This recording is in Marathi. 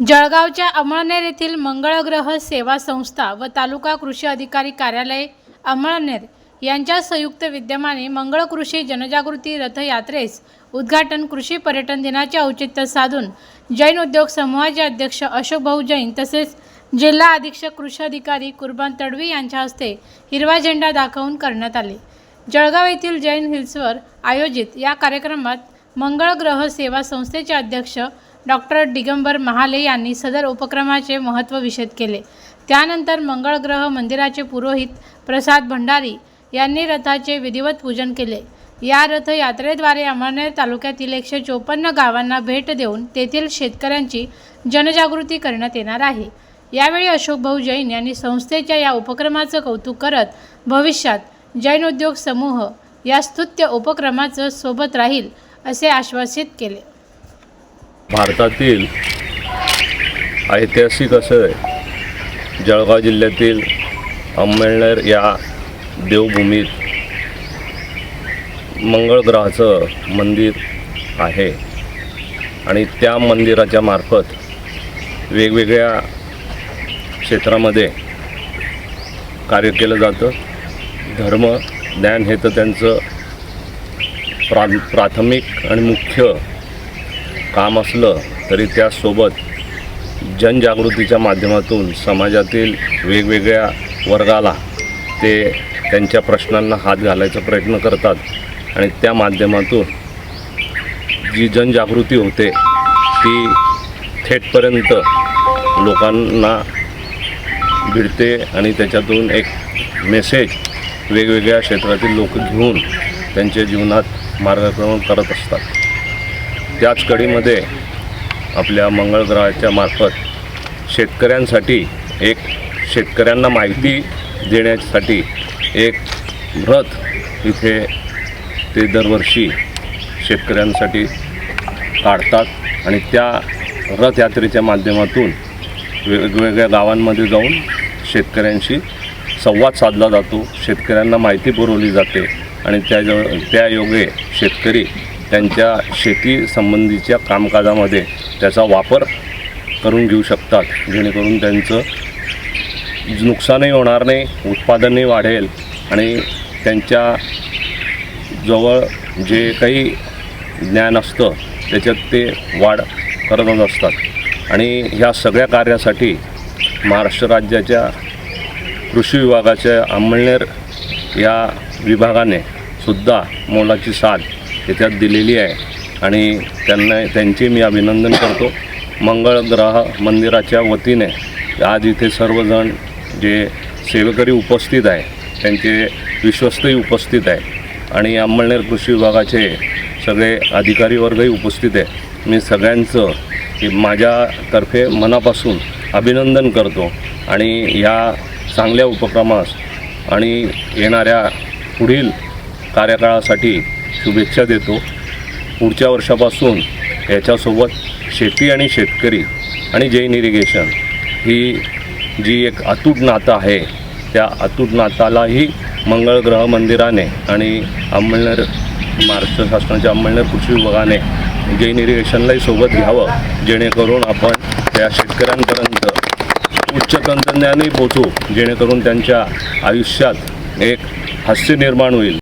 जळगावच्या अमळनेर येथील मंगळग्रह सेवा संस्था व तालुका कृषी अधिकारी कार्यालय अमळनेर यांच्या संयुक्त विद्यमाने मंगळ कृषी जनजागृती रथयात्रेस उद्घाटन कृषी पर्यटन दिनाचे औचित्य साधून जैन उद्योग समूहाचे अध्यक्ष अशोक भाऊ जैन तसेच जिल्हा अधीक्षक कृषी अधिकारी कुर्बान तडवी यांच्या हस्ते हिरवा झेंडा दाखवून करण्यात आले. जळगाव येथील जैन हिल्सवर आयोजित या कार्यक्रमात मंगळ ग्रह सेवा संस्थेचे अध्यक्ष डॉक्टर दिगंबर महाले यांनी सदर उपक्रमाचे महत्त्व विशद केले. त्यानंतर मंगळग्रह मंदिराचे पुरोहित प्रसाद भंडारी यांनी रथाचे विधिवत पूजन केले. या रथयात्रेद्वारे अमळनेर तालुक्यातील एकशे चोपन्न गावांना भेट देऊन तेथील शेतकऱ्यांची जनजागृती करण्यात येणार आहे. यावेळी अशोक भाऊ जैन यांनी संस्थेच्या या उपक्रमाचं कौतुक करत भविष्यात जैन उद्योग समूह या स्तुत्य उपक्रमाचं सोबत राहील असे आश्वासित केले. भारतातील ऐतिहासिक असं जळगाव जिल्ह्यातील अंमळनेर या देवभूमीत मंगळग्रहाचं मंदिर आहे. आणि त्या मंदिराच्या मार्फत वेगवेगळ्या क्षेत्रामध्ये कार्य केलं जातं. धर्म ज्ञान हे तर त्यांचं प्रा प्राथमिक आणि मुख्य काम असलं तरी त्यासोबत जनजागृतीच्या माध्यमातून समाजातील वेगवेगळ्या वर्गाला ते त्यांच्या प्रश्नांना हात घालायचा प्रयत्न करतात. आणि त्या माध्यमातून जी जनजागृती होते ती थेटपर्यंत लोकांना भिडते आणि त्याच्यातून एक मेसेज वेगवेगळ्या क्षेत्रातील लोक घेऊन त्यांच्या जीवनात मार्गक्रमण करत असतात. त्याच कडीमध्ये आपल्या मंगळग्रहाच्या मार्फत शेतकऱ्यांसाठी एक शेतकऱ्यांना माहिती देण्यासाठी एक रथ इथे ते दरवर्षी शेतकऱ्यांसाठी काढतात आणि त्या रथयात्रेच्या माध्यमातून वेगवेगळ्या गावांमध्ये जाऊन शेतकऱ्यांशी संवाद साधला जातो. शेतकऱ्यांना माहिती पुरवली जाते आणि त्या त्या योगे शेतकरी त्यांच्या शेतीसंबंधीच्या कामकाजामध्ये त्याचा वापर करून घेऊ शकतात. जेणेकरून त्यांचं नुकसानही होणार नाही उत्पादनही वाढेल आणि त्यांच्या जवळ जे काही ज्ञान असतं त्याच्यात ते वाढ करतच असतात. आणि ह्या सगळ्या कार्यासाठी महाराष्ट्र राज्याच्या कृषी विभागाच्या अंमळनेर या विभागाने सुद्धा मोलाची साथ त्याच्यात दिलेली आहे. आणि त्यांना त्यांचे मी अभिनंदन करतो. मंगळ ग्रह मंदिराच्या वतीने आज इथे सर्वजण जे सेवेकरी उपस्थित आहे त्यांचे विश्वस्तही उपस्थित आहे. आणि अंमळनेर कृषी विभागाचे सगळे अधिकारी वर्गही उपस्थित आहे. मी सगळ्यांचं की माझ्यातर्फे मनापासून अभिनंदन करतो. आणि ह्या चांगल्या उपक्रमास आणि येणाऱ्या पुढील कार्यकाळासाठी शुभेच्छा देतो. पुढच्या वर्षापासून याच्यासोबत शेती आणि शेतकरी आणि जैन इरिगेशन ही जी एक अतूट नातं आहे त्या अतूट नातालाही मंगळ ग्रह मंदिराने आणि अंमळनेर महाराष्ट्र शासनाच्या अंमळनेर कृषी विभागाने जैन इरिगेशनलाही सोबत घ्यावं जेणेकरून आपण त्या शेतकऱ्यांपर्यंत उच्च तंत्रज्ञानही पोचू जेणेकरून त्यांच्या आयुष्यात एक हास्य निर्माण होईल.